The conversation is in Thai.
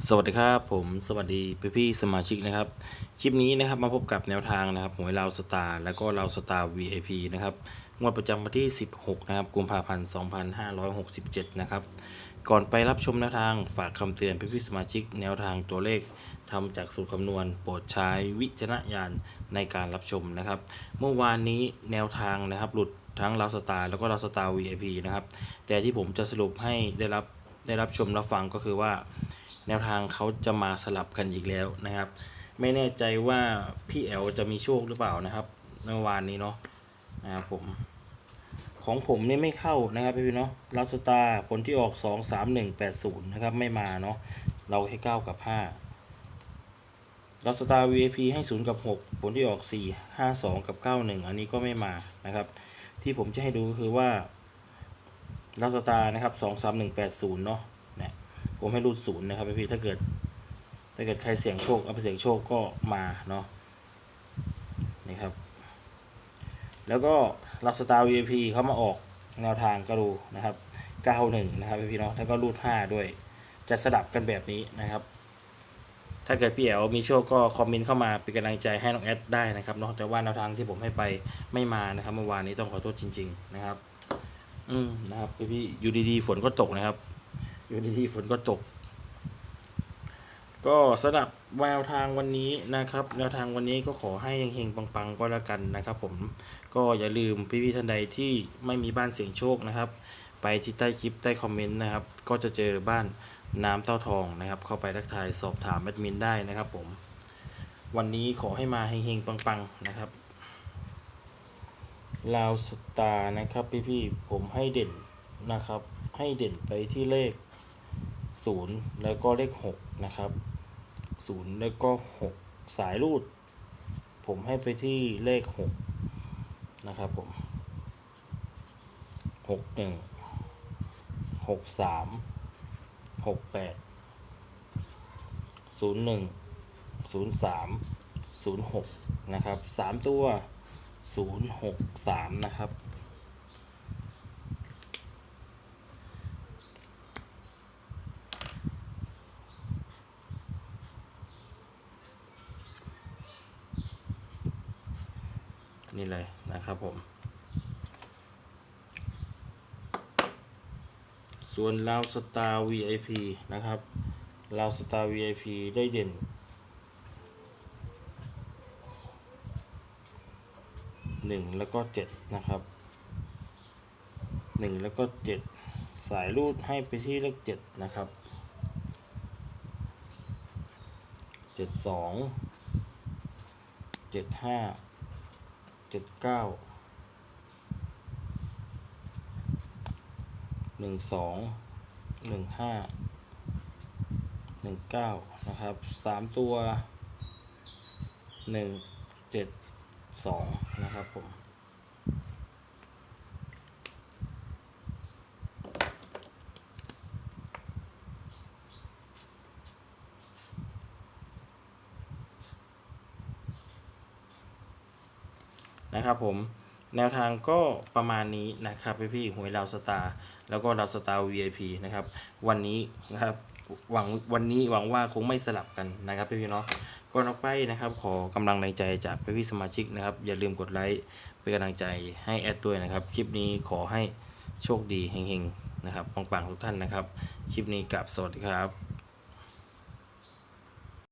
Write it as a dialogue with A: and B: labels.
A: สวัสดีครับผมสวัสดีพี่พี่สมาชิกนะครับ คลิปนี้นะครับมาพบกับแนวทางนะครับหวยเราสตาร์แล้วก็เราสตาร์ VIP นะครับงวดประจำวันที่ 16 นะครับกุมภาพันธ์ 2567 นะครับ ก่อนไปรับชมแนวทางฝากคำเตือนพี่พี่สมาชิก แนวทางตัวเลขทำจากสูตรคำนวณ โปรดใช้วิจารณญาณในการรับชมนะครับ เมื่อวานนี้แนวทางนะครับหลุดทั้งเราสตาร์แล้วก็เราสตาร์ VIP นะครับแต่ที่ผมจะสรุปให้ได้รับ ได้รับชมรับฟังก็คือว่า แนวทางเขาจะมาสลับกันอีกแล้วนะครับ ไม่แน่ใจว่าพี่แอลจะมีโชคหรือเปล่านะครับเมื่อวานนี้เนาะนะครับผม ของผมนี่ไม่เข้านะครับพี่ๆเนาะลัสตาร์ผลที่ออก2 3 1 8 0นะครับไม่มาเนาะเราให้9กับ5ลัสตาร์ VIP ให้0กับ6ผลที่ออก4 5 2กับ9 1อันนี้ก็ไม่มานะครับ ที่ผมจะให้ดูก็คือว่า ลัสตานะครับ2 3 1 8 0เนาะเนี่ยผมให้รูดศูนย์นะครับพี่ถ้าเกิด ถ้าเกิดใครเสี่ยงโชคเอาไปเสี่ยงโชคก็มาเนาะนี่ครับ แล้วก็รัสตาร์ VIP เขามาออกแนวทางก็ดูนะครับ91นะครับพี่ๆเนาะแล้วก็รูด5ด้วย จะสลับกันแบบนี้นะครับ ถ้าเกิดพี่แอ๋วมีโชคก็คอมเมนต์เข้ามาเป็นกำลังใจให้น้องแอดได้นะครับเนาะแต่ว่าแนวทางที่ผมให้ไปไม่มานะครับ เมื่อวานนี้ต้องขอโทษจริง ๆ นะครับ อืมนะครับพี่อยู่ดีๆฝนก็ตกนะครับ อยู่ดีๆฝนก็ตก ก็สำหรับแนวทางวันนี้นะครับแนวทางวันนี้ก็ขอให้เฮงๆปังๆก็แล้วกันนะครับ ผมก็อย่าลืมพี่ๆท่านใดที่ไม่มีบ้านเสียงโชคนะครับ ไปที่ใต้คลิปใต้คอมเมนต์นะครับ ก็จะเจอบ้านน้ำเต้าทองนะครับ เข้าไปทักทายสอบถามแอดมินได้นะครับ ผม วันนี้ขอให้มาเฮงๆปังๆนะครับ ลาวสตาร์นะครับพี่ๆผมให้เด่นนะครับ ให้เด่นไปที่เลขศูนย์แล้วก็เลขหกนะครับศูนย์แล้วก็หกสายรูด ผมให้ไปที่เลขหกนะครับผมหกหนึ่งหกสามหกแปดศูนย์หนึ่งศูนย์สามศูนย์หกนะครับสามตัว ศูนย์หกสามนะครับ นี่เลยนะครับผม ส่วนลาวสตาร์ VIP นะครับลาวสตาร์ VIP ได้เด่น หนึ่งแล้วก็เจ็ดนะครับหนึ่งแล้วก็เจ็ดสายรูดให้ไปที่เลขเจ็ดนะครับเจ็ดสองเจ็ดห้าเจ็ดเก้าหนึ่งสองหนึ่งห้าหนึ่งเก้านะครับสามตัวหนึ่งเจ็ด สองนะครับผมนะครับผมแนวทางก็ประมาณนี้นะครับพี่พี่หวยเราสตาร์แล้วก็เราสตาร์ VIP นะครับ วันนี้นะครับ หวังวันนี้หวังว่าคงไม่สลับกันนะครับพี่พี่เนาะก่อนออกไปนะครับ ขอกำลังแรงใจจากพี่พี่สมาชิกนะครับ อย่าลืมกดไลค์เป็นกำลังใจให้แอดด้วยนะครับ คลิปนี้ขอให้โชคดีเฮงๆนะครับปังๆทุกท่านนะครับ คลิปนี้กับสวัสดีครับ